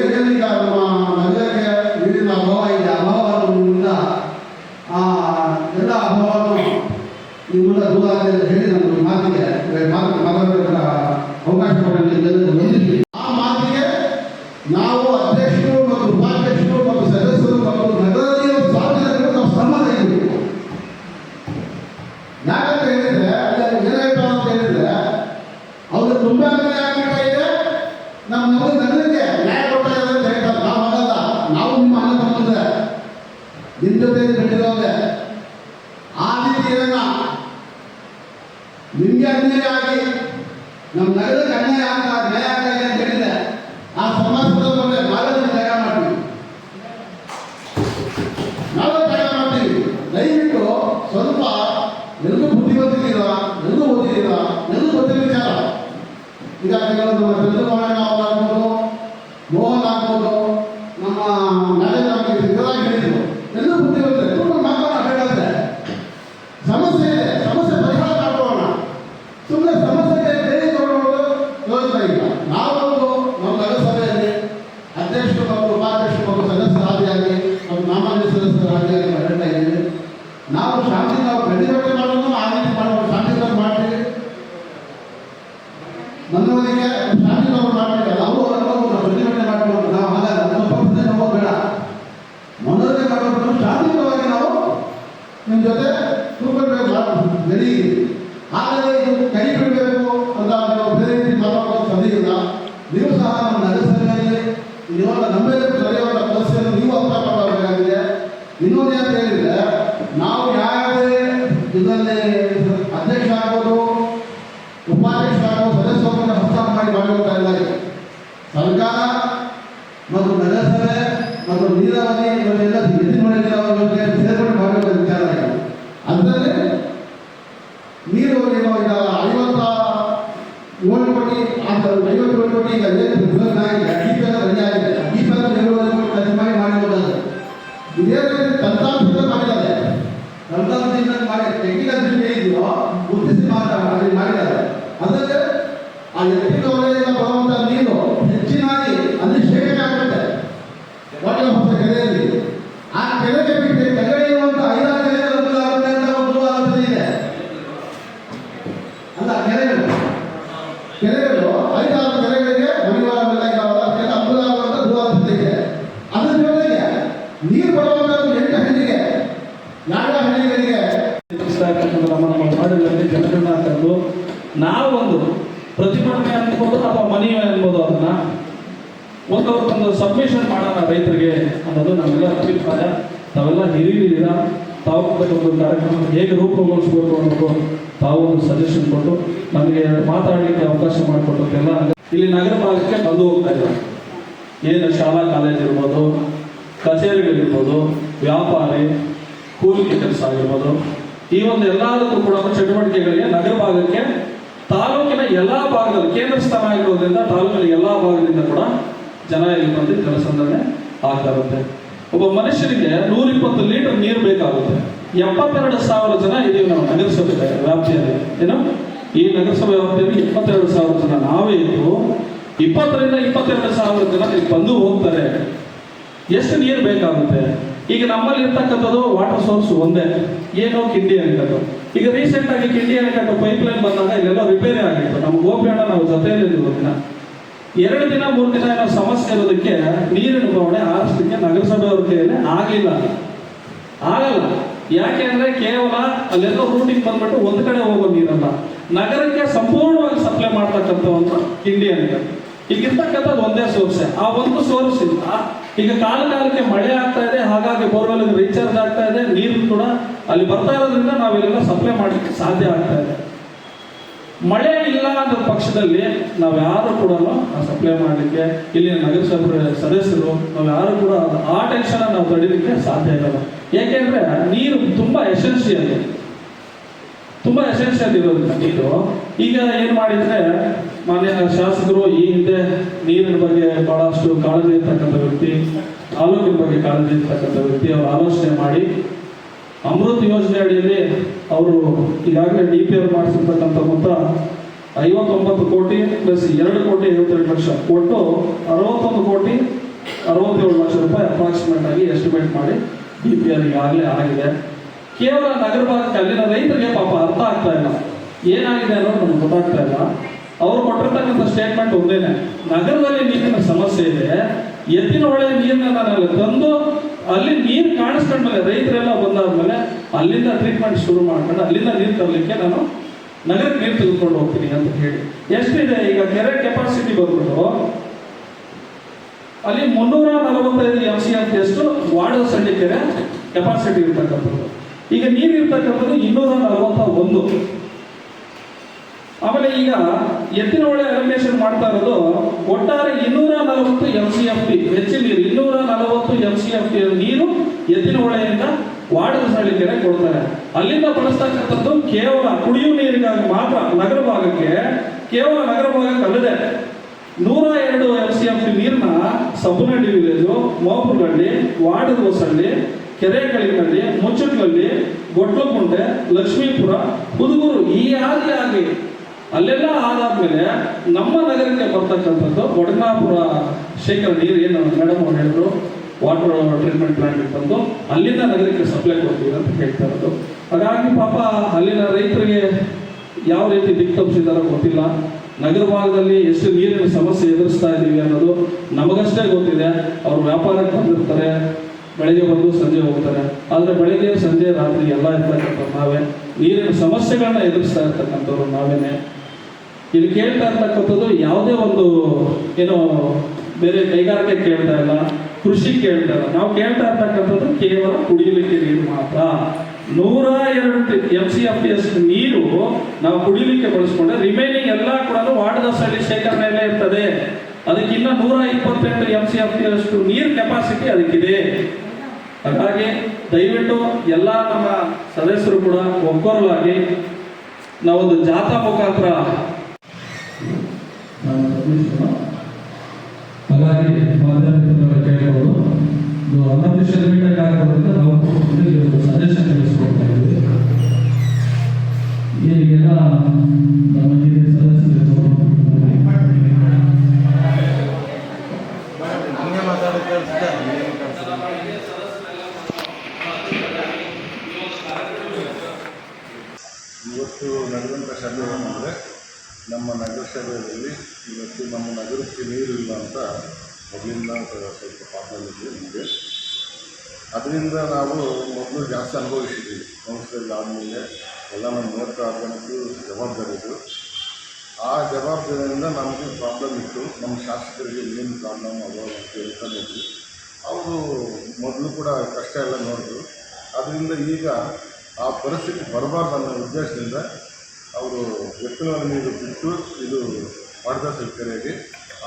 ಅವ್ರಿಗೆ ತುಂಬಾ ಅನ್ಯಾಯ ಆಗ್ತಾ ಇದೆ ನಮ್ಮ ನಗರ ನಗರಕ್ಕೆ ನ್ಯಾಯ ಕೊಡ್ತಾ ಇದೆ ಅಂತ ಹೇಳ್ತಾರೆ ನಾವು ಹಾಗಲ್ಲ ನಾವು ನಿಮ್ಮ ಅಣ್ಣ ತಮ್ಮಂದ್ರೆ ನಿಮ್ಮ ಜೊತೆ ಬೆಳೆದಿರೋದೆ ಆ ರೀತಿ ಇದನ್ನ ನಿಮ್ಗೆ ಅನ್ಯಾಯ ಆಗಿ ನಮ್ಮ ನಗರಕ್ಕೆ ಅನ್ಯಾಯ ಆಗ್ತಾ ನ್ಯಾಯ ಆಗ್ತಾ ಇದೆ ಅಂತ ಹೇಳಿದ್ರೆ ಆ ಸಮಾಜದ ಬಗ್ಗೆ ನಾವೇ ತ್ಯಾಗ ಮಾಡ್ತೀವಿ ನಾವೇ ತ್ಯಾಗ ಮಾಡ್ತೀವಿ ದಯವಿಟ್ಟು ಸ್ವಲ್ಪ ಎಲ್ಲರೂ ಬುದ್ಧಿವಂತಿದ್ದೀರ ಎಲ್ಲರೂ ಓದಿದ್ದೀರ ಎಲ್ಲರೂ ಗೊತ್ತಿರೋ ವಿಚಾರ ಈಗ ಕೆಲವು ನಮ್ಮ ಚಂದ್ರಮೋಹನ್ ಅವರಾಗ್ಬೋದು ಮೋಹನ್ ಆಗ್ಬೋದು ನಮ್ಮ ನರೇಂದ್ರ ಮೋದಿ ಇದರಾಗಿ ಹೇಳಿದ್ರು ಎಲ್ಲರೂ ಬುದ್ಧಿವಂತರೆ ತುಂಬ ಮಾತನಾಡಬೇಕಾದ್ರೆ ಸಮಸ್ಯೆ ಇದೆ ಸಮಸ್ಯೆ ಪರಿಹಾರ ಮಾಡ್ಕೊಳ್ಳೋಣ ಸುಮ್ಮನೆ ಸಮಸ್ಯೆಗೆ ಬೇರೆ ತಗೊಳ್ಳೋದು ಯೋಚನೆ ಇಲ್ಲ ನಾವೊಂದು ನಮ್ಮ ನಗರಸಭೆಯಲ್ಲಿ ಅಧ್ಯಕ್ಷರು ಮತ್ತು ಉಪಾಧ್ಯಕ್ಷರು ಮತ್ತು ಸದಸ್ಯರಾದಿಯಾಗಿ ಮತ್ತು ಸಾಮಾನ್ಯ ಸದಸ್ಯರಾದಿಯಾಗಿ ಹೇಳ್ತಾ ಇದ್ದೀವಿ ನಾವು ಶಾಂತಿ ನಾವು ಪ್ರತಿಭಟನೆ ಮಾಡೋದು ಆ ರೀತಿ ಮಾಡುವ ಶಾಂತಿ ಮಾಡ್ತೀವಿ ಮನವೊಲಿಕೆ ಶಾಂತಿ ನಾವು ಮಾಡ್ತೀವಿ ನಾವು ಅನುಭವ ಪ್ರತಿಭಟನೆ ಮಾಡ್ಬೋದು ನಾವು ಹಾಗಲ್ಲ ನಮ್ಮ ಪಕ್ಷದ ನಾವು ಬೇಡ ಮನವೊಲಿಕೆ ಮಾಡಬೇಕು ಶಾಂತಿಯುತವಾಗಿ ನಾವು ನಿಮ್ಮ ಜೊತೆ ಕೂತ್ಕೊಳ್ಬೇಕು ನಡಿ ಆಗಲೇ ಇದು ಕೈ ಬಿಡಬೇಕು ಅಂತ ನೀವು ಬೇರೆ ರೀತಿ ಮಾತಾಡೋದು ಸರಿ ಇಲ್ಲ ನೀವು ಸಹ ನಮ್ಮ ನಗರಸಭೆಯಲ್ಲಿ ಇವಾಗ ನಮ್ಮೆಲ್ಲ ಸಮಸ್ಯೆಯನ್ನು ನೀವು ಅರ್ಥ ಮಾಡಬೇಕಾಗಿದೆ. ಇನ್ನೊಂದು ಅಂತ ಹೇಳಿದ್ರೆ ನಾವು ಸಬ್ಮಿಷನ್ ಮಾಡೋಣ ರೈತರಿಗೆ ಅನ್ನೋದು ನಮ್ಮೆಲ್ಲ ಅಭಿಪ್ರಾಯ. ತಾವೆಲ್ಲ ಹಿರಿಯರಿಂದ ತಾವು ಒಂದು ಕಾರ್ಯಕ್ರಮ ಹೇಗೆ ರೂಪುಗೊಳಿಸ್ಬೇಕು ಅನ್ನೋದು ತಾವು ಒಂದು ಸಜೆಷನ್ ಕೊಟ್ಟು ನಮಗೆ ಮಾತಾಡಲಿಕ್ಕೆ ಅವಕಾಶ ಮಾಡಿಕೊಟ್ಟಕ್ಕೆಲ್ಲ ಇಲ್ಲಿ ನಗರ ಭಾಗಕ್ಕೆ ಬಂದು ಹೋಗ್ತಾ ಇದ್ದಾರೆ ಏನು ಶಾಲಾ ಕಾಲೇಜ್ ಇರ್ಬೋದು, ಕಚೇರಿಗಳಿರ್ಬೋದು, ವ್ಯಾಪಾರಿ, ಕೂಲಿ ಕೆಲಸ ಆಗಿರ್ಬೋದು, ಈ ಒಂದು ಎಲ್ಲದಕ್ಕೂ ಕೂಡ ಚಟುವಟಿಕೆಗಳಿಗೆ ನಗರ ಭಾಗಕ್ಕೆ ತಾಲೂಕಿನ ಎಲ್ಲ ಭಾಗದಲ್ಲಿ ಕೇಂದ್ರ ಸ್ಥಾನ ಆಗಿರೋದ್ರಿಂದ ತಾಲೂಕಿನ ಎಲ್ಲ ಭಾಗದಿಂದ ಕೂಡ ಜನ ಇಲ್ಲಿ ಬಂದು ಜನಸಂದಣೆ ಆಗ್ತಾ ಇರುತ್ತೆ. ಒಬ್ಬ ಮನುಷ್ಯನಿಗೆ ನೂರ ಇಪ್ಪತ್ತು ಲೀಟರ್ ನೀರು ಬೇಕಾಗುತ್ತೆ. ಎಪ್ಪತ್ತೆರಡು ಸಾವಿರ ಜನ ಇದೀವಿ ನಾವು ನಗರಸಭೆ ವ್ಯಾಪ್ತಿಯಲ್ಲಿ. ಏನು? ಈ ನಗರಸಭೆ ವ್ಯಾಪ್ತಿಯಲ್ಲಿ ಇಪ್ಪತ್ತೆರಡು ಸಾವಿರ ಜನ. ನಾವೇ ಇದ್ದು ಇಪ್ಪತ್ತರಿಂದ ಇಪ್ಪತ್ತೆರಡು ಸಾವಿರ ಜನ ಇಲ್ಲಿ ಬಂದು ಹೋಗ್ತಾರೆ. ಎಷ್ಟು ನೀರು ಬೇಕಾಗುತ್ತೆ? ಈಗ ನಮ್ಮಲ್ಲಿ ಇರ್ತಕ್ಕಂಥದ್ದು ವಾಟರ್ ಸೋರ್ಸ್ ಒಂದೇ. ಏನು ಕಿಂಡಿ ಅಣೆಕಟ್ಟು ಈಗ ರೀಸೆಂಟ್ ಆಗಿ ಕಿಂಡಿ ಅಣೆಕಟ್ಟು ಪೈಪ್ ಲೈನ್ ಬಂದಾಗ ಇಲ್ಲೆಲ್ಲ ರಿಪೇರಿ ಆಗಿತ್ತು ನಮ್ಮ ಹೋಗ್ಬೇಡ ನಾವು ಜೊತೆಯಲ್ಲಿ ದಿನ. ಎರಡು ದಿನ, ಮೂರು ದಿನ ಏನೋ ಸಮಸ್ಯೆ ಇರೋದಕ್ಕೆ ನೀರಿನ ಬವಣೆ ಆರಿಸಲಿಕ್ಕೆ ನಗರಸಭೆಯವ್ರ ಕೈಯಲ್ಲಿ ಆಗಲಿಲ್ಲ. ಆಗಲ್ಲ. ಯಾಕೆ ಅಂದ್ರೆ ಕೇವಲ ಅಲ್ಲೆಲ್ಲೋ ರೂಟಿಂಗ್ ಬಂದ್ಬಿಟ್ಟು ಒಂದು ಕಡೆ ಹೋಗೋ ನೀರಲ್ಲ. ನಗರಕ್ಕೆ ಸಂಪೂರ್ಣವಾಗಿ ಸಪ್ಲೈ ಮಾಡ್ತಕ್ಕಂಥ ಒಂದು ಇಂಡಿಯನ್ಗೆ ಈಗಿರ್ತಕ್ಕಂಥದ್ದು ಒಂದೇ ಸೋರ್ಸ್. ಆ ಒಂದು ಸೋರ್ಸ್ ಇಲ್ಲ ಈಗ ಕಾಲ ಕಾಲಕ್ಕೆ ಮಳೆ ಆಗ್ತಾ ಇದೆ, ಹಾಗಾಗಿ ಬೋರ್ವೆಲ್ ರೀಚಾರ್ಜ್ ಆಗ್ತಾ ಇದೆ, ನೀರು ಕೂಡ ಅಲ್ಲಿ ಬರ್ತಾ ಇರೋದ್ರಿಂದ ನಾವಿಲ್ಲೆಲ್ಲ ಸಪ್ಲೈ ಮಾಡಲಿಕ್ಕೆ ಸಾಧ್ಯ ಆಗ್ತಾ ಇದೆ. ಮಳೆ ಇಲ್ಲ ಅನ್ನೋ ಪಕ್ಷದಲ್ಲಿ ನಾವು ಯಾರು ಕೂಡ ಸಪ್ಲೈ ಮಾಡಲಿಕ್ಕೆ ಇಲ್ಲಿ ನಗರಸಭೆ ಸದಸ್ಯರು ನಾವು ಯಾರು ಕೂಡ ಆ ಟೆನ್ಷನ್ ನಾವು ತಡೀಲಿಕ್ಕೆ ಸಾಧ್ಯ ಇರಲ್ಲ ಏಕೆಂದ್ರೆ ನೀರು ತುಂಬಾ ಎಸೆನ್ಷಿಯಲ್ ತುಂಬಾ ಎಸೆನ್ಷಿಯಲ್ ಇರೋದು ನೀರು. ಈಗ ಏನ್ ಮಾಡಿದ್ರೆ ಮಾನ್ಯ ಶಾಸಕರು ಈ ಹಿಂದೆ ನೀರಿನ ಬಗ್ಗೆ ಬಹಳಷ್ಟು ಕಾಳಜಿ ಇರ್ತಕ್ಕಂಥ ವ್ಯಕ್ತಿ, ತಾಲೂಕಿನ ಬಗ್ಗೆ ಕಾಳಜಿ ಇರ್ತಕ್ಕಂಥ ವ್ಯಕ್ತಿ ಅವರು ಆಲೋಚನೆ ಮಾಡಿ ಅಮೃತ್ ಯೋಜನೆ ಅಡಿಯಲ್ಲಿ ಅವರು ಈಗಾಗಲೇ ಡಿ ಪಿ ಆರ್ ಮಾಡಿಸಿರ್ತಕ್ಕಂಥ ಮೊತ್ತ ಐವತ್ತೊಂಬತ್ತು ಕೋಟಿ ಪ್ಲಸ್ ಎರಡು ಕೋಟಿ ಐವತ್ತೆರಡು ಲಕ್ಷ. ಕೊಟ್ಟು ಅರವತ್ತೊಂದು ಕೋಟಿ ಅರವತ್ತೇಳು ಲಕ್ಷ ರೂಪಾಯಿ ಅಪ್ರಾಕ್ಸಿಮೇಟ್ ಆಗಿ ಎಸ್ಟಿಮೇಟ್ ಮಾಡಿ ಡಿ ಪಿ ಆರ್ ಈಗಾಗಲೇ ಆಗಿದೆ. ಕೇವಲ ನಗರ ಭಾಗಕ್ಕೆ ಅಲ್ಲಿನ ರೈತರಿಗೆ ಪಾಪ ಅರ್ಥ ಆಗ್ತಾ ಇಲ್ಲ. ಏನಾಗಿದೆ ಅನ್ನೋದು ನಮ್ಗೆ ಗೊತ್ತಾಗ್ತಾ ಇಲ್ಲ. ಅವ್ರು ಕೊಟ್ಟಿರ್ತಕ್ಕಂಥ ಸ್ಟೇಟ್ಮೆಂಟ್ ಒಂದೇನೆ, ನಗರದಲ್ಲಿ ನೀರಿನ ಸಮಸ್ಯೆ ಇದೆ ಎತ್ತಿನ ಹೊಳೆ ನೀರನ್ನ ನಾನು ತಂದು ಅಲ್ಲಿ ನೀರು ಕಾಣಿಸ್ಕೊಂಡ್ಮೇಲೆ ರೈತರೆಲ್ಲ ಬಂದಾದ್ಮೇಲೆ ಅಲ್ಲಿಂದ ಟ್ರೀಟ್ಮೆಂಟ್ ಶುರು ಮಾಡ್ಕೊಂಡು ಅಲ್ಲಿಂದ ನೀರು ತರಲಿಕ್ಕೆ ನಾನು ನಗರಕ್ಕೆ ನೀರು ತೆಗೆದುಕೊಂಡು ಹೋಗ್ತೀನಿ ಅಂತ ಹೇಳಿ. ಎಷ್ಟಿದೆ? ಈಗ ಕೆರೆ ಕೆಪಾಸಿಟಿ ಬಂದ್ಬಿಟ್ಟು ಅಲ್ಲಿ ಮುನ್ನೂರ ನಲವತ್ತೈದು ಎಂ ಸಿ ಅಂತ ಎಷ್ಟು ವಾಡದ ಸಣ್ಣ ಕೆರೆ ಕೆಪಾಸಿಟಿ ಇರ್ತಕ್ಕಂಥದ್ದು. ಈಗ ನೀರು ಇರ್ತಕ್ಕಂಥದ್ದು ಇನ್ನೂರ ನಲವತ್ತ ಒಂದು ಆಮೇಲೆ ಈಗ ಎತ್ತಿನ ಹೊಳೆ ಅಲೋಕೇಶನ್ ಮಾಡ್ತಾ ಇರೋದು ಒಟ್ಟಾರೆ ಇನ್ನೂರ ನಲವತ್ತು ಎಂ ಸಿ ಎಫ್ ಟಿ ಹೆಚ್ಚು ನೀರು, ಇನ್ನೂರ ನಲವತ್ತು ಎಂ ಸಿ ಎಫ್ ಟಿ ನೀರು ಎತ್ತಿನ ಹೊಳೆಯಿಂದ ವಾಡದ ಸಳ್ಳಿ ಕೆರೆ ಕೊಡ್ತಾರೆ. ಅಲ್ಲಿಂದ ಬಳಸ್ತಕ್ಕಂಥದ್ದು ಕೇವಲ ಕುಡಿಯುವ ನೀರಿಗಾಗಿ ಮಾತ್ರ, ನಗರ ಭಾಗಕ್ಕೆ ಕೇವಲ ನಗರ ಭಾಗಕ್ಕೆ ಅಲ್ಲದೆ ನೂರ ಎರಡು ಎಂ ಸಿ ಎಫ್ ನೀರನ್ನ ಸಬ್ಬನಹಳ್ಳಿ ವಿಲೇಜು ಮೋಪುರಹಳ್ಳಿ ವಾಡದ ಹೊಸಳ್ಳಿ ಕೆರೆಗಳಿನಲ್ಲಿ ಮುಚ್ಚಟ್ಲಲ್ಲಿ ಗೊಟ್ಲಕುಂಟೆ, ಲಕ್ಷ್ಮೀಪುರ, ಹುದುಗೂರು ಈ ಆದಿಯಾಗಿ ಅಲ್ಲೆಲ್ಲ ಆದಾದ್ಮೇಲೆ ನಮ್ಮ ನಗರಕ್ಕೆ ಬರ್ತಕ್ಕಂಥದ್ದು ಒಡನಾಪುರ ಶೇಖರ ನೀರು ಏನು ಮೇಡಮ್ ಅವ್ರು ಹೇಳಿದ್ರು? ವಾಟರ್ ಟ್ರೀಟ್ಮೆಂಟ್ ಪ್ಲಾಂಟ್ ತಂದು ಅಲ್ಲಿಂದ ನಗರಕ್ಕೆ ಸಪ್ಲೈ ಕೊಡ್ತೀವಿ ಅಂತ ಹೇಳ್ತಾ ಇರೋದು. ಹಾಗಾಗಿ ಪಾಪ ಅಲ್ಲಿನ ರೈತರಿಗೆ ಯಾವ ರೀತಿ ದಿಕ್ಕು ತಪ್ಪಿಸಿದಾರೋ ಗೊತ್ತಿಲ್ಲ. ನಗರ ಭಾಗದಲ್ಲಿ ಎಷ್ಟು ನೀರಿನ ಸಮಸ್ಯೆ ಎದುರಿಸ್ತಾ ಇದ್ದೀವಿ ಅನ್ನೋದು ನಮಗಷ್ಟೇ ಗೊತ್ತಿದೆ. ಅವರು ವ್ಯಾಪಾರಕ್ಕೆ ಬಂದಿರ್ತಾರೆ, ಬೆಳಗ್ಗೆ ಬಂದು ಸಂಜೆ ಹೋಗ್ತಾರೆ. ಆದರೆ ಬೆಳಗ್ಗೆ, ಸಂಜೆ, ರಾತ್ರಿ ಎಲ್ಲ ಇರ್ತಕ್ಕಂಥವ್ರು ನಾವೇ. ನೀರಿನ ಸಮಸ್ಯೆಗಳನ್ನ ಎದುರಿಸ್ತಾ ಇರ್ತಕ್ಕಂಥವ್ರು ನಾವೇನೆ. ಇಲ್ಲಿ ಕೇಳ್ತಾ ಇರ್ತಕ್ಕಂಥದ್ದು ಯಾವುದೇ ಒಂದು, ಏನೋ ಬೇರೆ ಕೈಗಾರಿಕೆ ಕೇಳ್ತಾ ಇಲ್ಲ, ಕೃಷಿ ಕೇಳ್ತಾ ಇಲ್ಲ. ನಾವು ಕೇಳ್ತಾ ಇರ್ತಕ್ಕಂಥದ್ದು ಕೇವಲ ಕುಡಿಯಲಿಕ್ಕೆ ನೀರು ಮಾತ್ರ. ನೂರ ಎರಡು ಎಂ ಸಿ ಎಫ್ ಎಸ್ ನೀರು ನಾವು ಕುಡಿಯಲಿಕ್ಕೆ ಬಳಸ್ಕೊಂಡ್ರೆ ರಿಮೈನಿಂಗ್ ಎಲ್ಲ ಕೂಡ ಸಳಿ ಶೇಖರಣೆಯಲ್ಲೇ ಇರ್ತದೆ. ಅದಕ್ಕಿನ್ನ ನೂರ ಇಪ್ಪತ್ತೆಂಟು ಎಂ ಸಿ ಎಫ್ ಅಷ್ಟು ನೀರು ಕೆಪಾಸಿಟಿ ಅದಕ್ಕಿದೆ. ಹಾಗಾಗಿ ದಯವಿಟ್ಟು ಎಲ್ಲ ನಮ್ಮ ಸದಸ್ಯರು ಕೂಡ ಒಕ್ಕೊರಲಾಗಿ ನಾವೊಂದು ಜಾಥಾ ಮುಖಾಂತರ ಹಾಗಾಗಿ ಮಾಧ್ಯಮ ಕೇಳಬಹುದು ಇದು ಅರ್ಧ ಮೀಟಿಂಗ್ ಆಗ್ಬೋದಂತ ನಾವು ಸಜೆಷನ್ ತಿಳಿಸ್ಕೊಡ್ತಾ ಇದ್ದೀವಿ. ಈಗೆಲ್ಲ ನಮ್ಮ ಹಿರಿಯ ಸದಸ್ಯರು ಇವತ್ತು ನಡೆದಂಥ ಸಭೆ ಏನಂದರೆ ನಮ್ಮ ನಗರಸಭೆಯಲ್ಲಿ ಇವತ್ತು ನಮ್ಮ ನಗರಕ್ಕೆ ನೀರು ಇಲ್ಲ ಅಂತ ಮೊದಲಿಂದ ಸ್ವಲ್ಪ ಇದೆ ನಮಗೆ. ಅದರಿಂದ ನಾವು ಮೊದಲು ಜಾಸ್ತಿ ಅನುಭವಿಸಿದ್ದೀವಿ. ಸಂಸ್ಥೆಯಲ್ಲಿ ಆದಮೇಲೆ ಎಲ್ಲ ನಮ್ಮ ಮೂವತ್ತಾರು ಜನಕ್ಕೂ ಜವಾಬ್ದಾರಿ ಇದು. ಆ ಜವಾಬ್ದಾರಿಯಿಂದ ನಮಗೆ ಪ್ರಾಬ್ಲಮ್ ಇತ್ತು. ನಮ್ಮ ಶಾಸಕರಿಗೆ ಏನು ಪ್ರಾಬ್ಲಮ್ ಆಗೋ ಅಂತ ಹೇಳ್ಕೊಂಡಿದ್ವಿ. ಅವರು ಮೊದಲು ಕೂಡ ಕಷ್ಟ ಎಲ್ಲ ನೋಡಿದ್ರು. ಅದರಿಂದ ಈಗ ಆ ಪರಿಸ್ಥಿತಿ ಬರಬಾರ್ದು ಅನ್ನೋ ಉದ್ದೇಶದಿಂದ ಅವರು ಎತ್ತಿನ ನೀರು ಬಿಟ್ಟು ಇದು ಮಾಡ್ತಾ ಕೆರೆಗೆ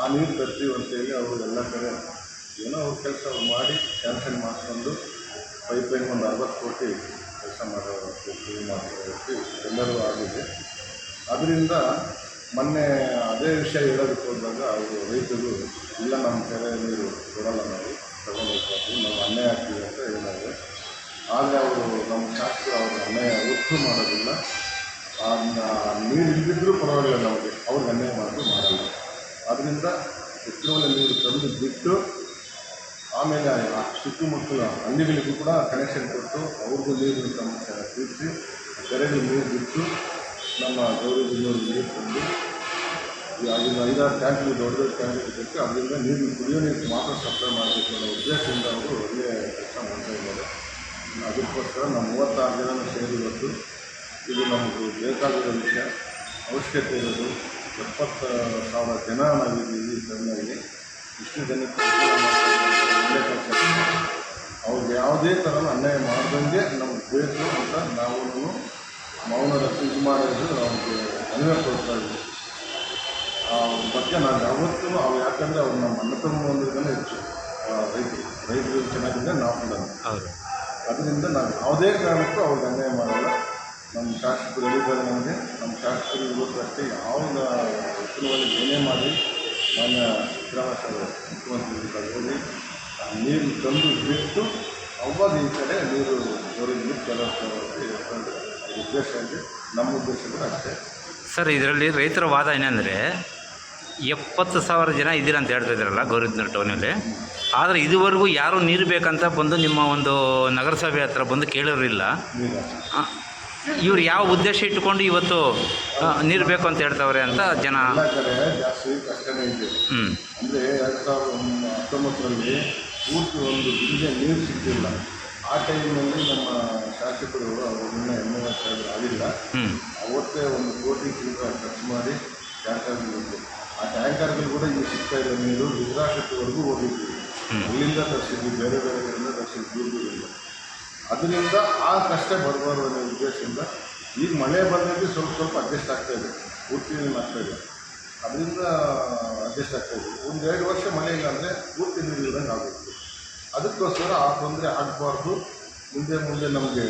ಆ ನೀರು ತರ್ತೀವಿ ಅಂತೇಳಿ ಅವರು ಎಲ್ಲ ಕಡೆ ಏನೋ ಅವ್ರ ಕೆಲಸ ಮಾಡಿ ಕ್ಯಾನ್ಸಲ್ ಮಾಡಿಸ್ಕೊಂಡು ಪೈಪ್ಲೈನ್ ಒಂದು ಅರವತ್ತು ಕೋಟಿ ಕೆಲಸ ಮಾಡೋ ಶುರು ಮಾಡೋದಕ್ಕೆ ಎಲ್ಲರೂ ಆಗಿದೆ. ಅದರಿಂದ ಮೊನ್ನೆ ಅದೇ ವಿಷಯ ಹೇಳೋದಕ್ಕೆ ಹೋದಾಗ ಅವರು ರೈತರು, ಇಲ್ಲ ನಮ್ಮ ಕೆರೆ ನೀರು ಕೊಡಲ್ಲ ನಾವು, ತಗೊಂಡು ನಾವು ಅನ್ಯಾಯ ಆಗ್ತೀವಿ ಅಂತ ಹೇಳಿದ್ದಾರೆ. ಆದರೆ ಅವರು ನಮ್ಮ ಶಾಸಕರು ಅವ್ರ ಅನ್ಯಾಯ ಒತ್ತು ಮಾಡೋದಿಲ್ಲ. ನೀರು ಇದ್ದಿದ್ರೂ ಪರವಾಗಿಲ್ಲ ನಮಗೆ. ಅವ್ರಿಗೆ ಅನ್ಯಾಯ ಮಾಡೋದು ಮಾಡಲ್ಲ. ಅದರಿಂದ ಹೆಚ್ಚಿನ ನೀರು ತಂದು ಬಿಟ್ಟು, ಆಮೇಲೆ ಆ ಸುತ್ತಮುತ್ತಲ ಹಳ್ಳಿಗಳಿಗೂ ಕೂಡ ಕನೆಕ್ಷನ್ ಕೊಟ್ಟು ಅವ್ರಿಗೂ ನೀರಿನ ಸಮಸ್ಯೆ ತೀರಿಸಿ ಕೆರೆಗೆ ನೀರು ಬಿಟ್ಟು ನಮ್ಮ ಗೌರಿಬಿಲ್ಲೂರಿಗೆ ನೀರು ತಂದು ಆಗಿನ ಐದಾರು ಟ್ಯಾಂಕ್ಗಳು ದೊಡ್ಡ ದೊಡ್ಡ ಟ್ಯಾಂಕ್ಗಳು ಬಿಟ್ಟು ಅದರಿಂದ ನೀರು ಕುಡಿಯೋ ನೀರು ಮಾತ್ರ ಸಪ್ಲೈ ಮಾಡಬೇಕು ಅನ್ನೋ ಉದ್ದೇಶದಿಂದ ಅವರು ಒಳ್ಳೆಯ ಕೆಲಸ ಮಾಡ್ತಾ ಇದ್ದಾರೆ. ಅದಕ್ಕೋಸ್ಕರ ನಾವು ಮೂವತ್ತಾರು ಜನ ಸೇರಿ ಇವತ್ತು ಇದು ನಮಗೆ ಬೇಕಾಗಿರೋ ವಿಷಯ. ಅವಶ್ಯಕತೆ ಇರೋದು. ಎಪ್ಪತ್ತು ಸಾವಿರ ಜನ ನಾವಿದ್ದೀವಿ ಕರ್ನಾಟಕದಲ್ಲಿ ಇಷ್ಟು ಜನಕ್ಕೆ. ಒಳ್ಳೆ ಕೆಲಸ ಅವ್ರಿಗೆ ಯಾವುದೇ ಥರ ಅನ್ಯಾಯ ಮಾಡ್ದಂಗೆ ನಮ್ಗೆ ಬೇಕು ಅಂತ ನಾವು ಮೌನ ರದ್ದು ಇದು ಮಾಡೋದು ಅವ್ರಿಗೆ ಅನ್ವಯ ಕೊಡ್ತಾ ಇದ್ವಿ ಆ ಬಗ್ಗೆ ನಾನು ಯಾವತ್ತೂ ಅವ್ರು ಯಾಕಂದರೆ ಅವ್ರು ನಮ್ಮ ಅಣ್ಣ ತಮ್ಮಂದಿರ್ಗೇ ಹೆಚ್ಚು ರೈತರು ರೈತರು ಚೆನ್ನಾಗಿದ್ದರೆ ನಾವು ಅದರಿಂದ ನಾವು ಯಾವುದೇ ಕಾರಣಕ್ಕೂ ಅವ್ರಿಗೆ ಅನ್ಯಾಯ ಮಾಡಲ್ಲ. ನಮ್ಮ ಶಾಸಕರು ಹೇಳಿದ್ದಾರೆ ನಮಗೆ. ನಮ್ಮ ಶಾಸಕರು ಇವತ್ತು ಅಷ್ಟೇ ಯಾವಾಗ ಉತ್ತರವಾಗಿ ಏನೇ ಮಾಡಿ ನನ್ನ ಸಿದ್ದರಾಮಯ್ಯ ಮುಖ್ಯಮಂತ್ರಿ ಹೋಗಿ ನೀರು ತಂದು ಬಿಟ್ಟು ಅವಾಗ ಈ ಕಡೆ ನೀರು ಜೋರಿಗೆ ಕೆಲವು ಉದ್ದೇಶ ಇದೆ. ನಮ್ಮ ಉದ್ದೇಶ ಕೂಡ ಅಷ್ಟೇ. ಸರ್ ಇದರಲ್ಲಿ ರೈತರ ವಾದ ಏನಂದರೆ ಎಪ್ಪತ್ತು ಸಾವಿರ ಜನ ಇದ್ದೀರ ಅಂತ ಹೇಳ್ತಾ ಇದ್ದಾರಲ್ಲ ಗೌರಿಬಿದನೂರು ಟೌನಲ್ಲಿ ಆದರೆ ಇದುವರೆಗೂ ಯಾರೂ ನೀರು ಬೇಕಂತ ಬಂದು ನಿಮ್ಮ ಒಂದು ನಗರಸಭೆ ಹತ್ರ ಬಂದು ಕೇಳೋರಿಲ್ಲ. ಇವ್ರು ಯಾವ ಉದ್ದೇಶ ಇಟ್ಟುಕೊಂಡು ಇವತ್ತು ನೀರು ಬೇಕು ಅಂತ ಹೇಳ್ತಾವ್ರೆ ಅಂತ ಜನ. ಜಾಸ್ತಿ ಕಷ್ಟನೇ ಇದೆ ಹ್ಞೂ ಅಂದರೆ ಎರಡು ಸಾವಿರದ ಹತ್ತೊಂಬತ್ತರಲ್ಲಿ ಪೂರ್ತಿ ಒಂದು ಬಿಂದೆ ನೀರು ಸಿಗ್ತಿಲ್ಲ. ಆ ಟೈಮಲ್ಲಿ ನಮ್ಮ ಶಾಸಕರು ಅವರು ಇನ್ನೂ ಎಂ ಎಲ್ ಎ ಆಗಿಲ್ಲ. ಅವತ್ತೇ ಒಂದು ಕೋಟಿ ಚಿಲ್ಲರ ಖರ್ಚು ಮಾಡಿ ಟ್ಯಾಂಕರ್ಗಳು ಆ ಟ್ಯಾಂಕರ್ಗಳು ಕೂಡ ಇಲ್ಲಿ ಸಿಗ್ತಾ ಇರೋ ನೀರು ಗುಜರಾತ್ವರೆಗೂ ಹೋಗಿದ್ವಿ. ಅಲ್ಲಿಂದ ತರಿಸಿದ್ವಿ ಬೇರೆ ಬೇರೆ ಕಡೆಯಿಂದ ತರಿಸಿದ್ವಿ ದೂರದಿಂದ ಅದರಿಂದ ಆ ಕಷ್ಟ ಬರಬಾರ್ದು ಅನ್ನೋ ಉದ್ದೇಶದಿಂದ ಈಗ ಮಳೆ ಬಂದಿದ್ದು ಸ್ವಲ್ಪ ಸ್ವಲ್ಪ ಅಡ್ಜಸ್ಟ್ ಆಗ್ತಾ ಇದೆ. ಪೂರ್ತಿ ನೀರು ಆಗ್ತಾ ಇದೆ. ಅದರಿಂದ ಅಡ್ಜಸ್ಟ್ ಆಗ್ತಾ ಇದೆ. ಒಂದು ಎರಡು ವರ್ಷ ಮಳೆ ಇಲ್ಲ ಅಂದರೆ ಪೂರ್ತಿ ನೀರು ಇಲ್ದಂಗೆ ಆಗುತ್ತೆ ಅದಕ್ಕೋಸ್ಕರ ಆ ತೊಂದರೆ ಆಗಬಾರ್ದು. ಮುಂದೆ ಮುಂದೆ ನಮಗೆ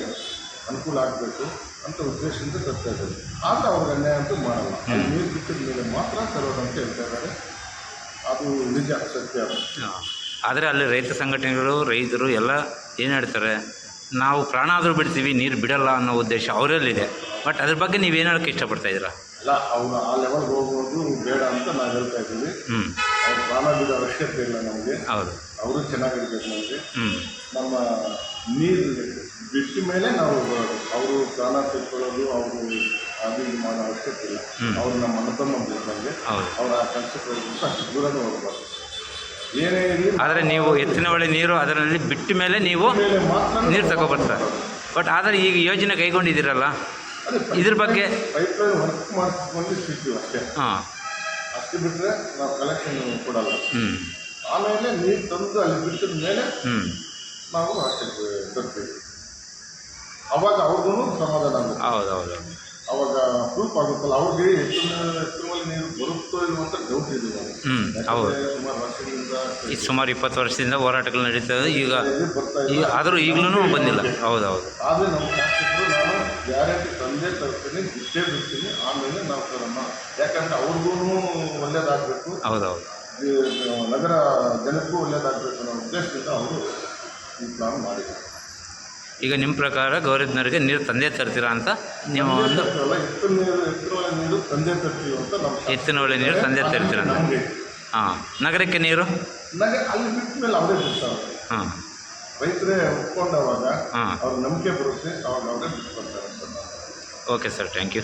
ಅನುಕೂಲ ಆಗಬೇಕು ಅಂತ ಉದ್ದೇಶದಿಂದ ತರ್ತಾ ಇದ್ದಾರೆ ಆದರೆ ಅವ್ರಿಗೆ ಅನ್ಯಾಯ ಅಂತೂ ಮಾಡಲ್ಲ. ನೀರು ಬಿಟ್ಟಿದ ಮೇಲೆ ಮಾತ್ರ ತರೋದು ಅಂತ ಹೇಳ್ತಾ ಇದ್ದಾರೆ. ಅದು ನಿಜ ಸತ್ಯ. ಆದರೆ ಅಲ್ಲಿ ರೈತ ಸಂಘಟನೆಗಳು ರೈತರು ಎಲ್ಲ ಏನು ಹೇಳ್ತಾರೆ? ನಾವು ಪ್ರಾಣ ಆದರೂ ಬಿಡ್ತೀವಿ ನೀರು ಬಿಡಲ್ಲ ಅನ್ನೋ ಉದ್ದೇಶ ಅವರಲ್ಲಿದೆ. ಬಟ್ ಅದ್ರ ಬಗ್ಗೆ ನೀವು ಹೇಳೋಕ್ಕೆ ಇಷ್ಟಪಡ್ತಾ ಇದ್ದೀರಾ? ಇಲ್ಲ ಅವರು ಆ ಲೆವೆಲ್ಗೆ ಹೋಗೋದು ಬೇಡ ಅಂತ ನಾವು ಹೇಳ್ತಾ ಇದ್ದೀವಿ. ಹ್ಞೂ ಅವ್ರು ಪ್ರಾಣ ಬಿಡೋ ಅವಶ್ಯಕತೆ ಇಲ್ಲ ನಮಗೆ. ಹೌದು. ಅವರು ಚೆನ್ನಾಗಿರ್ಬೇಕು ನಮಗೆ. ಹ್ಞೂ ನಮ್ಮ ನೀರು ಬಿಟ್ಟ ಮೇಲೆ ನಾವು ಅವರು ಪ್ರಾಣ ತೆಗೆದುಕೊಳ್ಳೋದು ಅವರು ಅದು ಇದು ಮಾಡೋ ಅವಶ್ಯಕತೆ ಇಲ್ಲ. ಅವ್ರು ನಮ್ಮ ಅಣ್ಣ ತಮ್ಮ ಇದ್ದಂಗೆ ಹೌದು. ಅವ್ರ ಆ ಕೆಲಸಕ್ಕೆ ಹೋಗ್ಬಿಟ್ಟು ಅಷ್ಟು ದೂರನೂ ಹೋಗಬಾರ್ದು. ಏನೇ ಆದರೆ ನೀವು ಎತ್ತಿನ ಹೊಳೆ ನೀರು ಅದರಲ್ಲಿ ಬಿಟ್ಟ ಮೇಲೆ ನೀವು ನೀರು ತಗೊಬರ್ತಾರೆ. ಬಟ್ ಆದರೆ ಈಗ ಯೋಜನೆ ಕೈಗೊಂಡಿದ್ದೀರಲ್ಲ ಇದ್ರ ಬಗ್ಗೆ ಹಾಂ. ಅಷ್ಟು ಬಿಟ್ಟರೆ ನಾವು ಕಲೆಕ್ಷನ್ ಕೊಡಲ್ಲ. ಹ್ಞೂ ಆಮೇಲೆ ನೀರು ತಂದು ಅಲ್ಲಿ ಬಿಟ್ಟಿದ ಮೇಲೆ ಹ್ಞೂ ನಾವು ಅಷ್ಟೇ ತರ್ತೀವಿ ಅವಾಗ ಅವ್ರಿಗೂ ಸಮಾಧಾನ ಆಗುತ್ತೆ. ಹೌದು ಹೌದು ಅವಾಗ ಪ್ರೂಫ್ ಆಗುತ್ತಲ್ಲ ಅವ್ರಿಗೆ ಹೆಚ್ಚಿನ ಹೆಚ್ಚಿನ ನೀರು ಬರುತ್ತೋ ಇಲ್ವೋ ಅಂತ ಡೌಟ್ ಇದೆ. ಹೌದು. ಸುಮಾರು ವರ್ಷಗಳಿಂದ ಈ ಸುಮಾರು ಇಪ್ಪತ್ತು ವರ್ಷದಿಂದ ಹೋರಾಟಗಳು ನಡೀತದೆ. ಈಗ ಇದು ಈಗ ಇಲ್ಲ. ಆದರೂ ಈಗಲೂ ಬಂದಿಲ್ಲ. ಹೌದು ಹೌದು ಆದರೆ ನಮ್ಮ ಶಾಸಕರು ನಾನು ಗ್ಯಾರಂಟಿ ತಂದೆ ತರ್ತೀನಿ ಬಿಟ್ಟೇ ಬಿಡ್ತೀನಿ ಆಮೇಲೆ ನಾವು ತರಮ್ಮ ಯಾಕಂದ್ರೆ ಅವ್ರಿಗೂ ಒಳ್ಳೇದಾಗಬೇಕು. ಹೌದು ಹೌದು ನಗರ ಜನಕ್ಕೂ ಒಳ್ಳೇದಾಗಬೇಕು ಅನ್ನೋ ಉದ್ದೇಶದಿಂದ ಅವರು ಈ ಪ್ಲಾನ್ ಮಾಡಿದ್ದೀವಿ ಈಗ ನಿಮ್ಮ ಪ್ರಕಾರ ಗೌರಿದ್ನರಿಗೆ ನೀರು ತಂದೆ ತರ್ತೀರಾ ಅಂತ ನೀವು ಒಂದು ನೀರು ತಂದೆ ತರ್ತೀವಿ ಅಂತ ನಮ್ಮ ಎತ್ತಿನ ಒಳ್ಳೆ ನೀರು ತಂದೆ ತರ್ತೀರಾ ಅಂತ? ನಮಗೆ ಹಾಂ ನಗರಕ್ಕೆ ನೀರು? ನಗ ಅಲ್ಲಿ ಬಿಟ್ಟ ಮೇಲೆ ಅವರೇ ಬಿಡ್ತಾರೆ. ಹಾಂ. ರೈತರೇ ಒಪ್ಕೊಂಡವಾಗ ಹಾಂ. ಅವ್ರ ನಂಬಿಕೆ ಬರುತ್ತೆ ಅವಾಗ ಅವರೇ ಬಿಟ್ಕೊಳ್ತಾರೆ ಓಕೆ ಸರ್ ಥ್ಯಾಂಕ್ ಯು